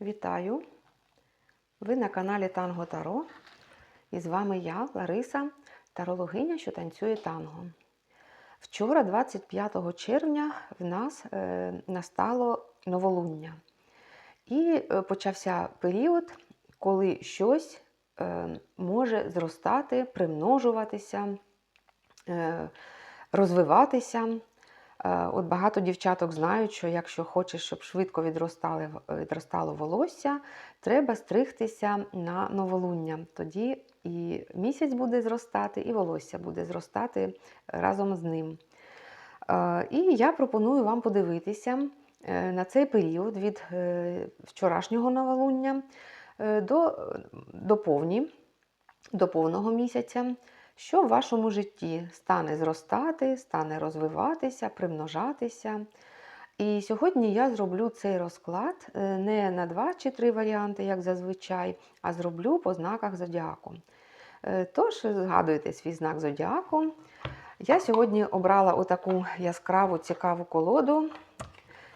Вітаю! Ви на каналі Танго Таро. І з вами я, Лариса, тарологиня, що танцює танго. Вчора, 25 червня, в нас е, настало новолуння. І е, почався період, коли щось е, може зростати, примножуватися, е, розвиватися. Е, От багато дівчаток знають, що якщо хочеш, щоб швидко відростали, відростало волосся, треба стригтися на новолуння. Тоді і місяць буде зростати, і волосся буде зростати разом з ним. Е, І я пропоную вам подивитися е, на цей період від е, вчорашнього новолуння е, до, до, повні, до повного місяця що в вашому житті стане зростати, стане розвиватися, примножатися. І сьогодні я зроблю цей розклад е, не на два чи три варіанти, як зазвичай, а зроблю по знаках зодіаку. Е, Тож, згадуйте свій знак зодіаку. Я сьогодні обрала отаку яскраву цікаву колоду,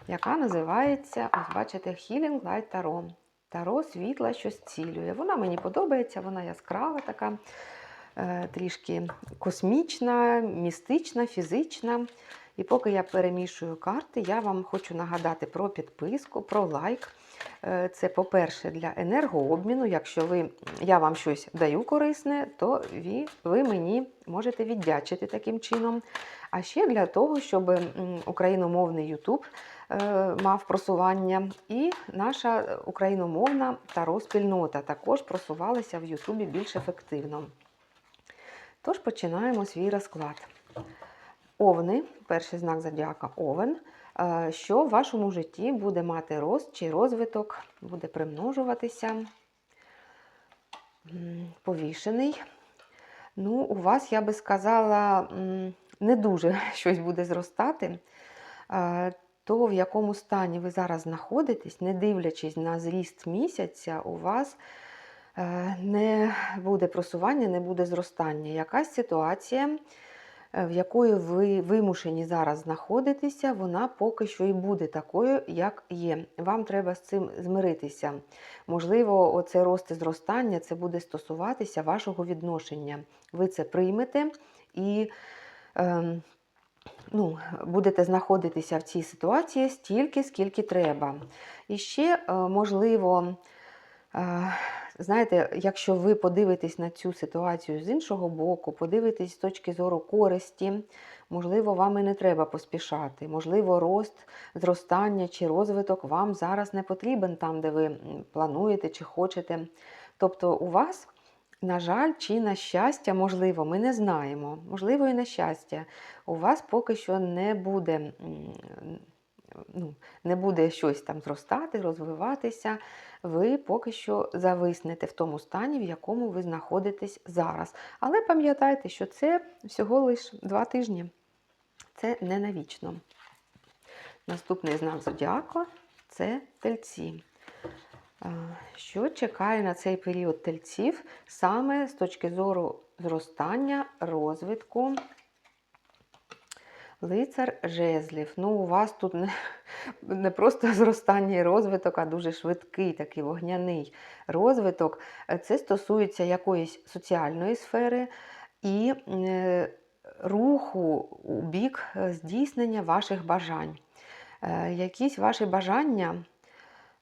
яка називається, ось бачите, Healing Light Tarot. Таро світла, що зцілює. Вона мені подобається, вона яскрава така. Е, трішки космічна, містична, фізична. І поки я перемішую карти, я вам хочу нагадати про підписку, про лайк. Е, Це, по-перше, для енергообміну. Якщо ви, я вам щось даю корисне, то ви, ви мені можете віддячити таким чином. А ще для того, щоб україномовний YouTube е, мав просування, і наша україномовна таро спільнота також просувалася в Ютубі більш ефективно. Тож починаємо свій розклад. Овни, перший знак зодіака Овен, е, що в вашому житті буде мати рост чи розвиток, буде примножуватися. Повішений. Ну, у вас, я би сказала, не дуже щось буде зростати. Е, То, в якому стані ви зараз знаходитесь, не дивлячись на зріст місяця, у вас не буде просування, не буде зростання. Якась ситуація, е, в якої ви вимушені зараз знаходитеся, вона поки що і буде такою, як є. Вам треба з цим змиритися. Можливо, оце рост і зростання це буде стосуватися вашого відношення. Ви це приймете і. Е, Ну, будете знаходитися в цій ситуації стільки, скільки треба. І ще, е, можливо, е, знаєте, якщо ви подивитесь на цю ситуацію з іншого боку, подивитесь з точки зору користі, можливо, вам і не треба поспішати. Можливо, рост, зростання чи розвиток вам зараз не потрібен там, де ви плануєте чи хочете. Тобто у вас. На жаль, чи на щастя, можливо, ми не знаємо. Можливо, і на щастя, у вас поки що не буде, ну, не буде щось там зростати, розвиватися. Ви поки що зависнете в тому стані, в якому ви знаходитесь зараз. Але пам'ятайте, що це всього лише два тижні. Це не навічно. Наступний знак зодіаку це тельці. Що чекає на цей період тельців саме з точки зору зростання, розвитку? Лицар жезлів. Ну, у вас тут не, не просто зростання і розвиток, а дуже швидкий, такий вогняний розвиток. Це стосується якоїсь соціальної сфери і е, руху у бік е, здійснення ваших бажань. Е, Якісь ваші бажання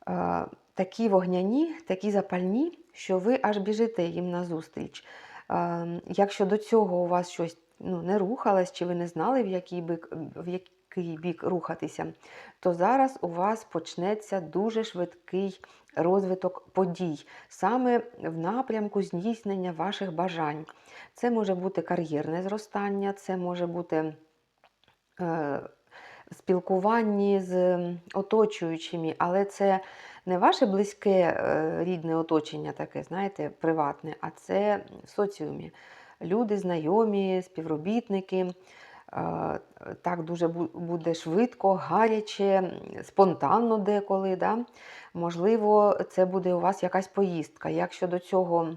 е, такі вогняні, такі запальні, що ви аж біжите їм назустріч. Е, Якщо до цього у вас щось ну, не рухалось, чи ви не знали, в який бік, в який бік рухатися, то зараз у вас почнеться дуже швидкий розвиток подій, саме в напрямку здійснення ваших бажань. Це може бути кар'єрне зростання, це може бути. Е, спілкуванні з оточуючими, але це не ваше близьке е, рідне оточення, таке, знаєте, приватне, а це в соціумі. Люди, знайомі, співробітники. е, Так дуже буде швидко, гаряче, спонтанно деколи. Да? Можливо, це буде у вас якась поїздка. Якщо до цього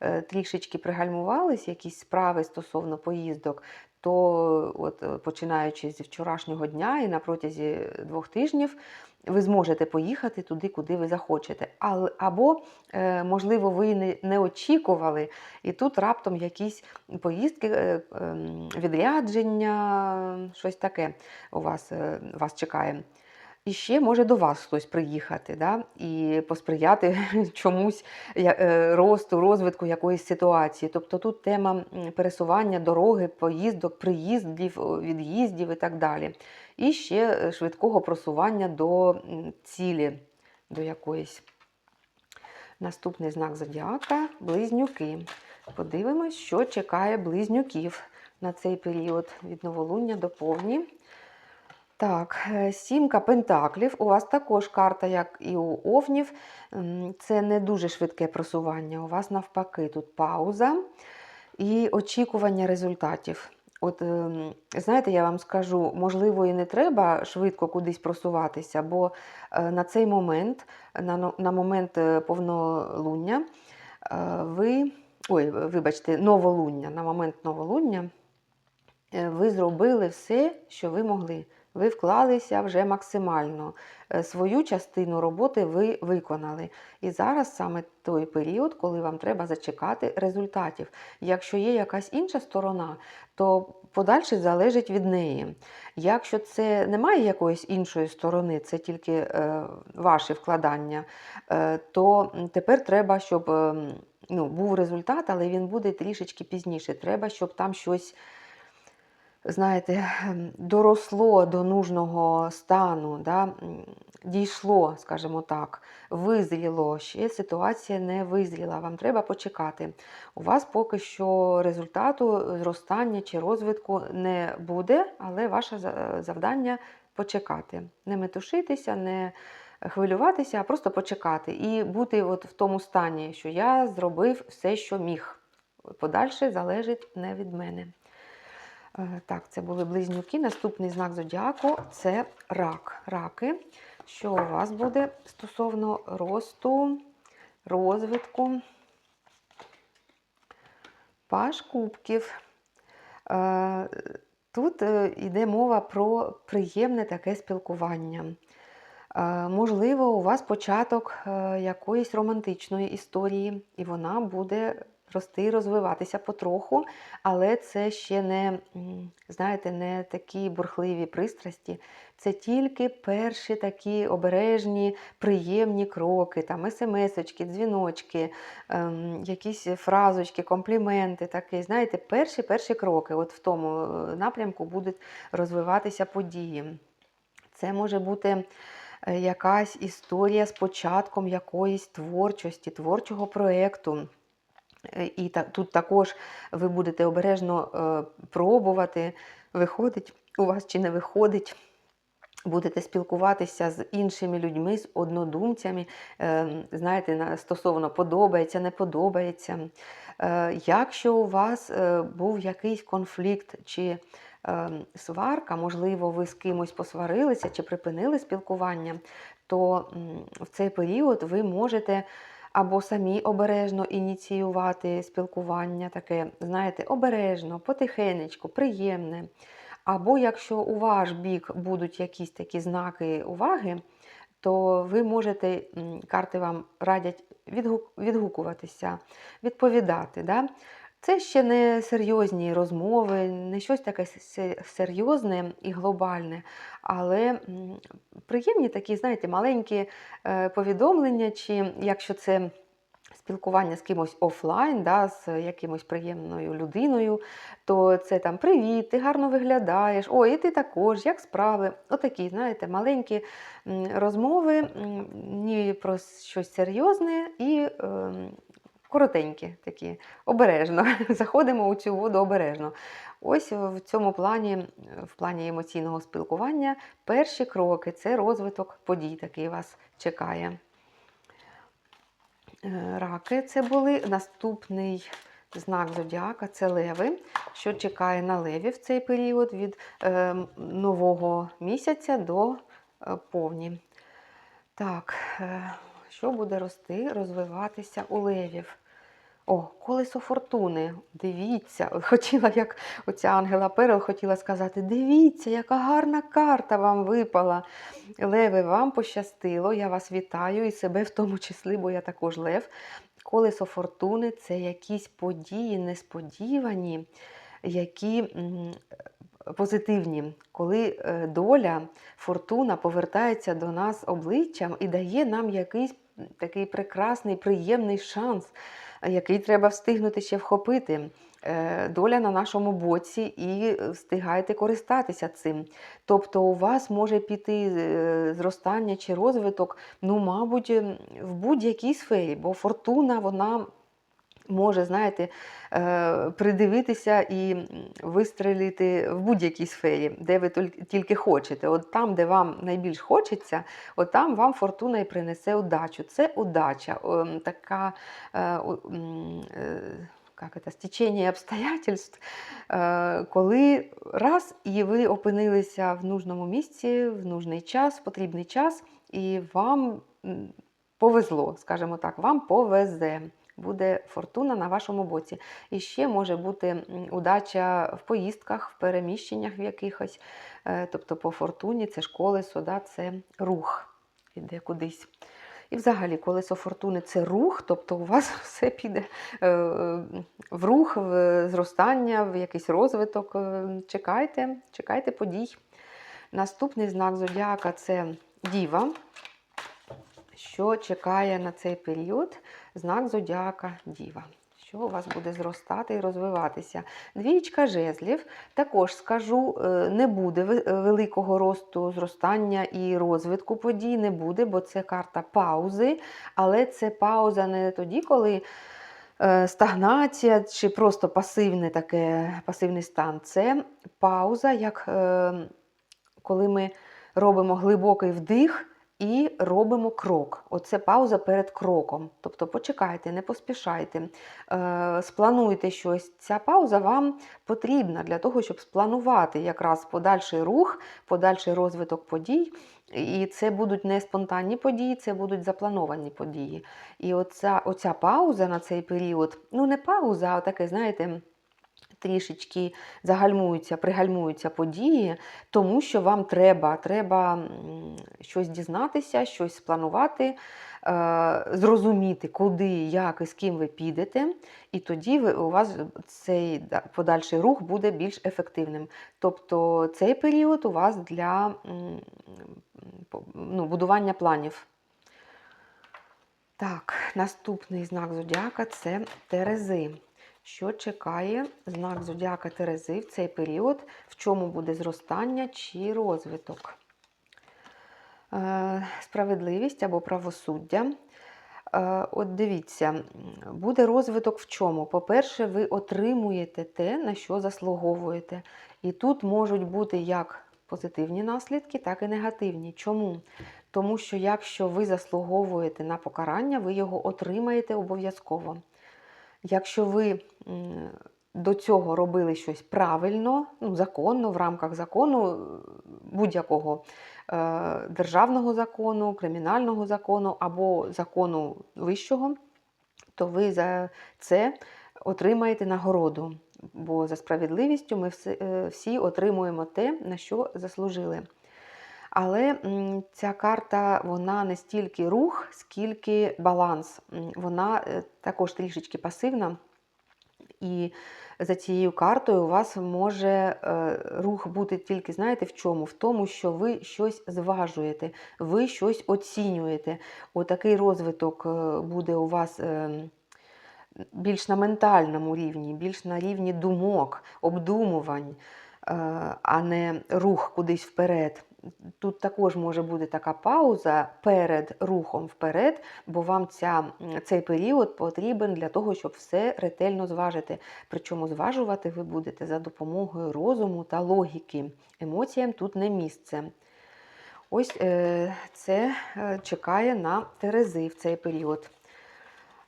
е, трішечки пригальмувались, якісь справи стосовно поїздок, то от, е, починаючи зі вчорашнього дня і на протязі двох тижнів ви зможете поїхати туди, куди ви захочете. Або, е, можливо, ви не, не очікували, і тут раптом якісь поїздки, е, ем, відрядження, щось таке у вас, е, вас чекає. І ще може до вас хтось приїхати да? і посприяти чомусь е, росту, розвитку якоїсь ситуації. Тобто тут тема пересування, дороги, поїздок, приїздів, від'їздів і так далі. І ще е, швидкого просування до цілі, до якоїсь. Наступний знак зодіака близнюки. Подивимось, що чекає близнюків на цей період від новолуння до повні. Так, е, сімка пентаклів. У вас також карта, як і у овнів. Це не дуже швидке просування. У вас навпаки тут пауза і очікування результатів. От, ем, знаєте, я вам скажу, можливо, і не треба швидко кудись просуватися, бо е, на цей момент, на, на момент е, повнолуння, ви, ой, вибачте, новолуння, на момент новолуння ви зробили все, що ви могли. Ви вклалися вже максимально. Е, Свою частину роботи ви виконали. І зараз саме той період, коли вам треба зачекати результатів. Якщо є якась інша сторона, то подальше залежить від неї. Якщо це немає якоїсь іншої сторони, це тільки е, ваші вкладання, е, то тепер треба, щоб ем, ну, був результат, але він буде трішечки пізніше. Треба, щоб там щось знаєте, ем, доросло до нужного стану, да, дійшло, скажімо так, визріло, ще ситуація не визріла, вам треба почекати. У вас поки що результату зростання чи розвитку не буде, але ваше завдання почекати. Не метушитися, не хвилюватися, а просто почекати і бути от в тому стані, що я зробив все, що міг. Подальше залежить не від мене. Е, Так, це були близнюки. Наступний знак зодіаку це рак. Раки. Що у вас буде стосовно росту, розвитку? Паш кубків. Е, Тут е, йде мова про приємне таке спілкування. Можливо, у вас початок якоїсь романтичної історії, і вона буде рости розвиватися потроху, але це ще не, знаєте, не такі бурхливі пристрасті. Це тільки перші такі обережні, приємні кроки, там смс-очки, дзвіночки, ем, якісь фразочки, компліменти. Такі, знаєте, перші перші кроки. От в тому е, напрямку будуть розвиватися події. Це може бути е, якась історія з початком якоїсь творчості, творчого проєкту. Е, І тут також ви будете обережно е, пробувати, виходить у вас чи не виходить. Будете спілкуватися з іншими людьми, з однодумцями, е, знаєте, стосовно подобається, не подобається. Якщо у вас був якийсь конфлікт чи сварка, можливо, ви з кимось посварилися чи припинили спілкування, то в цей період ви можете або самі обережно ініціювати спілкування, таке, знаєте, обережно, потихенечку, приємне. Або якщо у ваш бік будуть якісь такі знаки уваги, то ви можете, карти вам радять відгукуватися, відповідати. Да? Це ще не серйозні розмови, не щось таке серйозне і глобальне, але приємні такі, знаєте, маленькі е, повідомлення, чи якщо це спілкування з кимось офлайн, да, з якимось приємною людиною, то це там привіт, ти гарно виглядаєш, ой, і ти також, як справи. Отакі, знаєте, маленькі розмови, ні про щось серйозне і ем, коротенькі такі, обережно. Заходимо у цю воду обережно. Ось в цьому плані, в плані емоційного спілкування, перші кроки це розвиток подій, такий вас чекає. Е, Раки це були. Наступний знак зодіака це леви, що чекає на леві в цей період від е, нового місяця до е, повні. Так, е, що буде рости, розвиватися у левів? О, колесо фортуни. Дивіться, хотіла, як оця Ангела Перел хотіла сказати: дивіться, яка гарна карта вам випала. Леви, вам пощастило, я вас вітаю і себе в тому числі, бо я також лев. Колесо фортуни це якісь події несподівані, які позитивні, коли е, доля, фортуна повертається до нас обличчям і дає нам якийсь такий прекрасний, приємний шанс, який треба встигнути ще вхопити. Е, Доля на нашому боці і встигайте користатися цим. Тобто у вас може піти е, зростання чи розвиток, ну, мабуть, в будь-якій сфері, бо фортуна, вона може, знаєте, е, придивитися і вистрелити в будь-якій сфері, де ви тільки- хочете. От там, де вам найбільш хочеться, от там вам фортуна і принесе удачу. Це удача, ем, така. е, е, Як це, стечення обстоятельств, коли раз і ви опинилися в нужному місці, в нужний час, в потрібний час, і вам повезло, скажімо так, вам повезе. Буде фортуна на вашому боці. І ще може бути удача в поїздках, в переміщеннях в якихось. Е, Тобто по фортуні це ж колесо, да, це рух іде кудись. І взагалі колесо фортуни це рух, тобто у вас все піде е, в рух, в зростання, в якийсь розвиток. Е, Чекайте, чекайте подій. Наступний знак зодіака це діва. Що чекає на цей період? Знак зодіака діва. Що у вас буде зростати і розвиватися? Двічка жезлів. Також скажу, е, не буде великого росту зростання і розвитку подій, не буде, бо це карта паузи. Але це пауза не тоді, коли е, стагнація чи просто пасивне таке, пасивний стан. Це пауза, як е, коли ми робимо глибокий вдих і робимо крок. Оце пауза перед кроком. Тобто почекайте, не поспішайте, е, сплануйте щось. Ця пауза вам потрібна для того, щоб спланувати якраз подальший рух, подальший розвиток подій. І це будуть не спонтанні події, це будуть заплановані події. І оця, оця пауза на цей період, ну не пауза, а таке, знаєте, трішечки загальмуються, пригальмуються події, тому що вам треба, треба щось дізнатися, щось спланувати, е, зрозуміти, куди, як і з ким ви підете, і тоді у вас цей подальший рух буде більш ефективним. Тобто цей період у вас для ну, будування планів. Так, наступний знак зодіака це Терези. Що чекає знак зодіака Терези в цей період, в чому буде зростання чи розвиток? Е, Справедливість або правосуддя. Е, От дивіться, буде розвиток в чому? По-перше, ви отримуєте те, на що заслуговуєте. І тут можуть бути як позитивні наслідки, так і негативні. Чому? Тому що якщо ви заслуговуєте на покарання, ви його отримаєте обов'язково. Якщо ви до цього робили щось правильно, ну, законно, в рамках закону, будь-якого е, державного закону, кримінального закону або закону вищого, то ви за це отримаєте нагороду. Бо за справедливістю ми всі, е, всі отримуємо те, на що заслужили. Але ця карта вона не стільки рух, скільки баланс. Вона е, також трішечки пасивна. І за цією картою у вас може е, рух бути тільки, знаєте, в чому? В тому, що ви щось зважуєте, ви щось оцінюєте. Отакий розвиток е, буде у вас. е, Більш на ментальному рівні, більш на рівні думок, обдумувань, е, а не рух кудись вперед. Тут також може бути така пауза перед рухом вперед, бо вам ця, цей період потрібен для того, щоб все ретельно зважити. Причому зважувати ви будете за допомогою розуму та логіки. Емоціям тут не місце. Ось е, це е, чекає на Терези в цей період.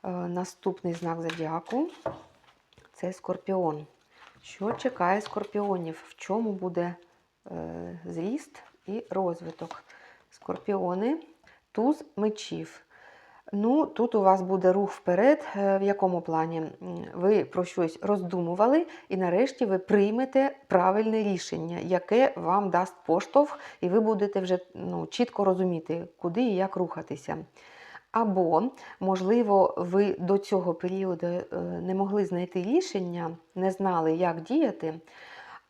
Е, Наступний знак зодіаку це скорпіон. Що чекає скорпіонів? В чому буде зріст і розвиток? Скорпіони, туз мечів. Ну, тут у вас буде рух вперед. Е, В якому плані? Ви про щось роздумували, і нарешті ви приймете правильне рішення, яке вам дасть поштовх, і ви будете вже ну, чітко розуміти, куди і як рухатися. Або, можливо, ви до цього періоду е, не могли знайти рішення, не знали, як діяти.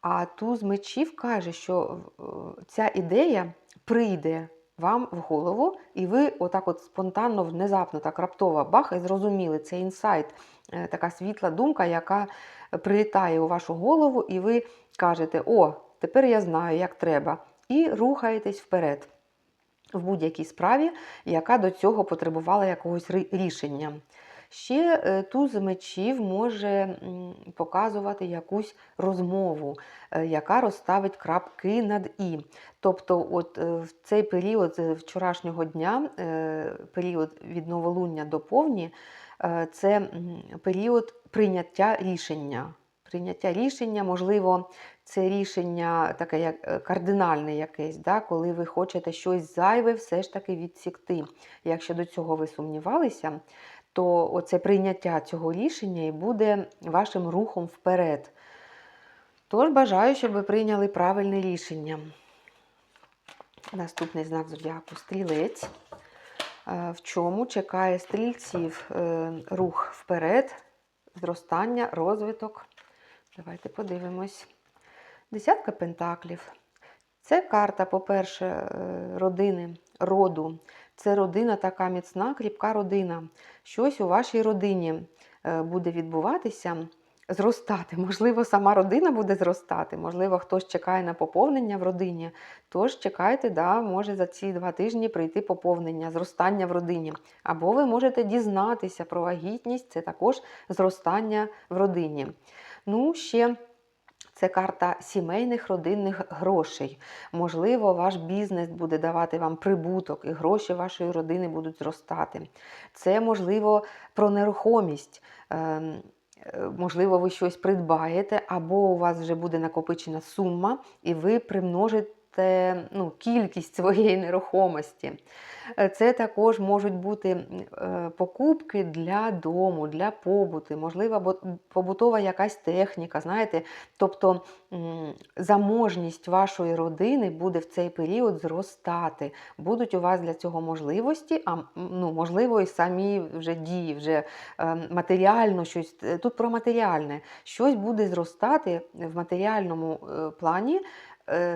А туз мечів каже, що е, ця ідея прийде вам в голову, і ви отак от спонтанно, внезапно, так раптово бах, і зрозуміли, це інсайт, е, така світла думка, яка прилітає у вашу голову, і ви кажете, о, тепер я знаю, як треба, і рухаєтесь вперед в будь-якій справі, яка до цього потребувала якогось рішення. Ще е, туз мечів може показувати якусь розмову, е, яка розставить крапки над і. Тобто, от е, в цей період з вчорашнього дня, період від новолуння до повні, це період прийняття рішення. Прийняття рішення, можливо, це рішення таке як кардинальне якесь, да, коли ви хочете щось зайве все ж таки відсікти. Якщо до цього ви сумнівалися, то оце прийняття цього рішення і буде вашим рухом вперед. Тож бажаю, щоб ви прийняли правильне рішення. Наступний знак зодіаку стрілець. Е, В чому чекає стрільців е, рух вперед, зростання, розвиток. Давайте подивимось. Десятка пентаклів. Це карта, по-перше, е, родини, роду. Це родина така міцна, кріпка родина. Щось у вашій родині е, буде відбуватися, зростати. Можливо, сама родина буде зростати, можливо, хтось чекає на поповнення в родині. Тож чекайте, да, може за ці два тижні прийти поповнення, зростання в родині. Або ви можете дізнатися про вагітність, це також зростання в родині. Ну, ще це карта сімейних родинних грошей. Можливо, ваш бізнес буде давати вам прибуток, і гроші вашої родини будуть зростати. Це, можливо, про нерухомість. Ем, е, Можливо, ви щось придбаєте, або у вас вже буде накопичена сума, і ви примножите ну, кількість своєї нерухомості. Е, Це також можуть бути е, покупки для дому, для побуту, можливо, побутова якась техніка. Знаєте, тобто заможність вашої родини буде в цей період зростати. Будуть у вас для цього можливості, а ну, можливо, і самі вже дії, вже е, матеріально щось. Тут про матеріальне. Щось буде зростати в матеріальному плані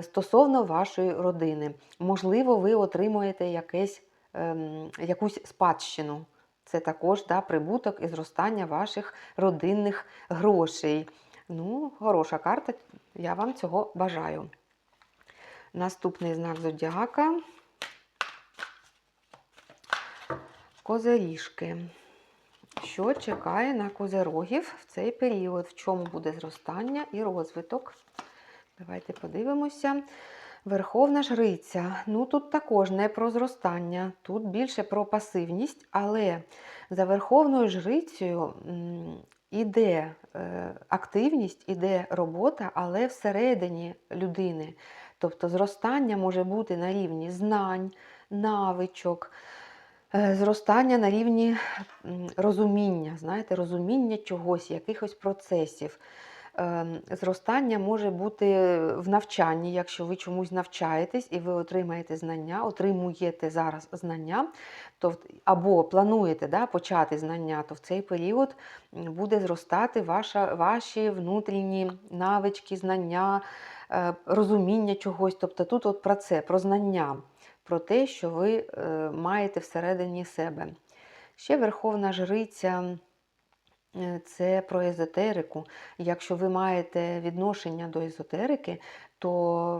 стосовно вашої родини. Можливо, ви отримуєте якесь, ем, якусь спадщину. Це також да, прибуток і зростання ваших родинних грошей. Ну, хороша карта, я вам цього бажаю. Наступний знак зодіака. Козиріжки. Що чекає на козирогів в цей період? В чому буде зростання і розвиток? Давайте подивимося. Верховна жриця. Ну тут також не про зростання, тут більше про пасивність, але за верховною жрицею іде е, активність, іде робота, але всередині людини. Тобто зростання може бути на рівні знань, навичок, е, зростання на рівні розуміння, знаєте, розуміння чогось, якихось процесів. Ем, Зростання може бути в навчанні, якщо ви чомусь навчаєтесь і ви отримаєте знання, отримуєте зараз знання, то або плануєте да, почати знання, то в цей період буде зростати ваша, ваші внутрішні навички, знання, е, розуміння чогось. Тобто тут от про це, про знання, про те, що ви е, маєте всередині себе. Ще Верховна Жриця. Е, Це про езотерику. Якщо ви маєте відношення до езотерики, то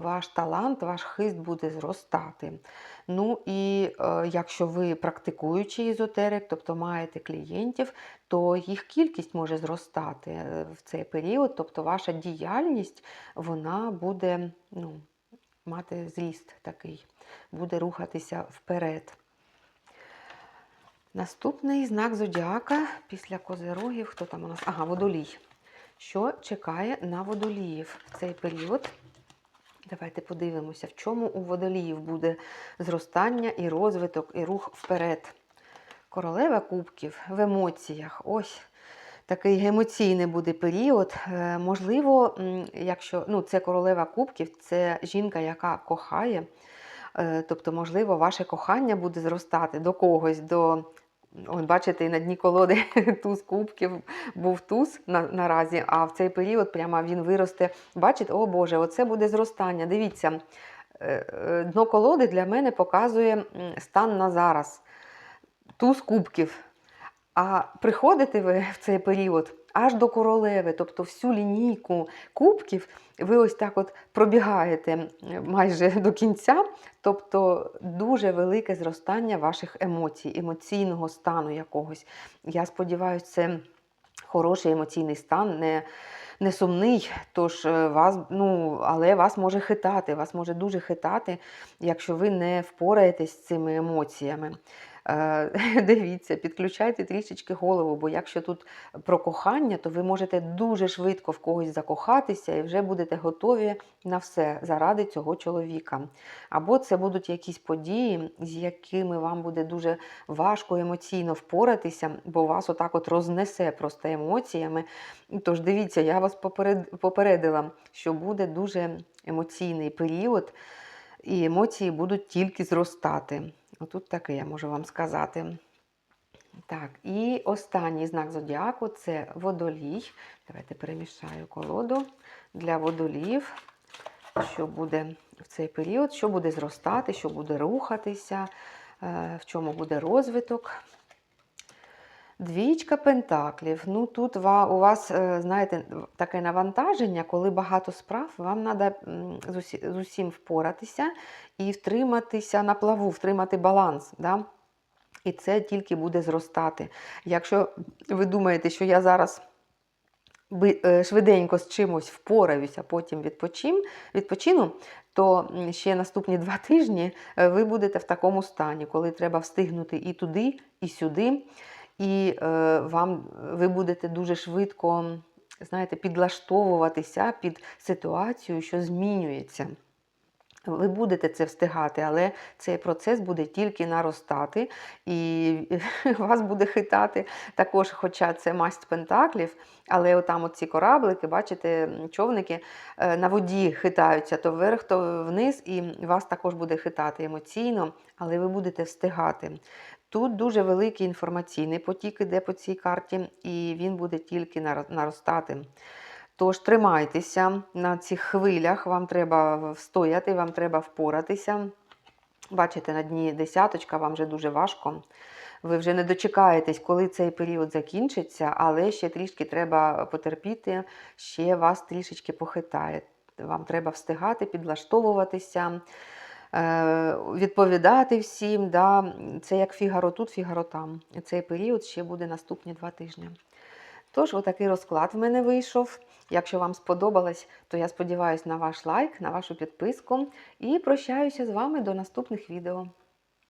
ваш талант, ваш хист буде зростати. Ну і е, якщо ви практикуючий езотерик, тобто маєте клієнтів, то їх кількість може зростати е, в цей період. Тобто ваша діяльність вона буде ну, мати зріст такий, буде рухатися вперед. Наступний знак зодіака після козирогів. Хто там у нас? Ага, водолій. Що чекає на водоліїв в цей період? Давайте подивимося, в чому у водоліїв буде зростання і розвиток, і рух вперед. Королева кубків в емоціях. Ось такий емоційний буде період. Е, Можливо, якщо ну, це королева кубків, це жінка, яка кохає. Е, Тобто, можливо, ваше кохання буде зростати до когось, до. От бачите, і на дні колоди туз кубків був туз на, наразі, а в цей період прямо він виросте. Бачите, о Боже, оце буде зростання. Дивіться, е, е, дно колоди для мене показує стан на зараз. Туз кубків. А приходите ви в цей період аж до королеви, тобто всю лінійку кубків, ви ось так от пробігаєте майже до кінця, тобто дуже велике зростання ваших емоцій, емоційного стану якогось. Я сподіваюся, це хороший емоційний стан, не, не сумний, тож е, вас, ну, але вас може хитати, вас може дуже хитати, якщо ви не впораєтесь з цими емоціями. Е, Дивіться, підключайте трішечки голову, бо якщо тут про кохання, то ви можете дуже швидко в когось закохатися і вже будете готові на все заради цього чоловіка. Або це будуть якісь події, з якими вам буде дуже важко емоційно впоратися, бо вас отак от рознесе просто емоціями. Тож дивіться, я вас попередила, що буде дуже емоційний період, і емоції будуть тільки зростати. Отут таке я можу вам сказати. Так, і останній знак зодіаку це водолій. Давайте перемішаю колоду для водолів, що буде в цей період, що буде зростати, що буде рухатися, е, в чому буде розвиток. Двічка пентаклів. Ну тут у вас, е, знаєте, таке навантаження, коли багато справ, вам треба з, усім впоратися і втриматися на плаву, втримати баланс. Да? І це тільки буде зростати. Якщо ви думаєте, що я зараз е, швиденько з чимось впораюся, потім відпочим, відпочину, то ще наступні два тижні е, ви будете в такому стані, коли треба встигнути і туди, і сюди. І е, вам ви будете дуже швидко знаєте, підлаштовуватися під ситуацію, що змінюється. Ви будете це встигати, але цей процес буде тільки наростати, і вас буде хитати також, хоча це масть пентаклів, але отам ці кораблики, бачите, човники е, на воді хитаються то вверх, то вниз, і вас також буде хитати емоційно, але ви будете встигати. Тут дуже великий інформаційний потік іде по цій карті, і він буде тільки наростати. Тож тримайтеся на цих хвилях, вам треба встояти, вам треба впоратися. Бачите, на дні десяточка, вам вже дуже важко. Ви вже не дочекаєтесь, коли цей період закінчиться, але ще трішки треба потерпіти, ще вас трішечки похитає. Вам треба встигати, підлаштовуватися, відповідати всім. Да? Це як фігаро тут, фігаро там. Цей період ще буде наступні два тижні. Тож, отакий розклад в мене вийшов. Якщо вам сподобалось, то я сподіваюся на ваш лайк, на вашу підписку і прощаюся з вами до наступних відео.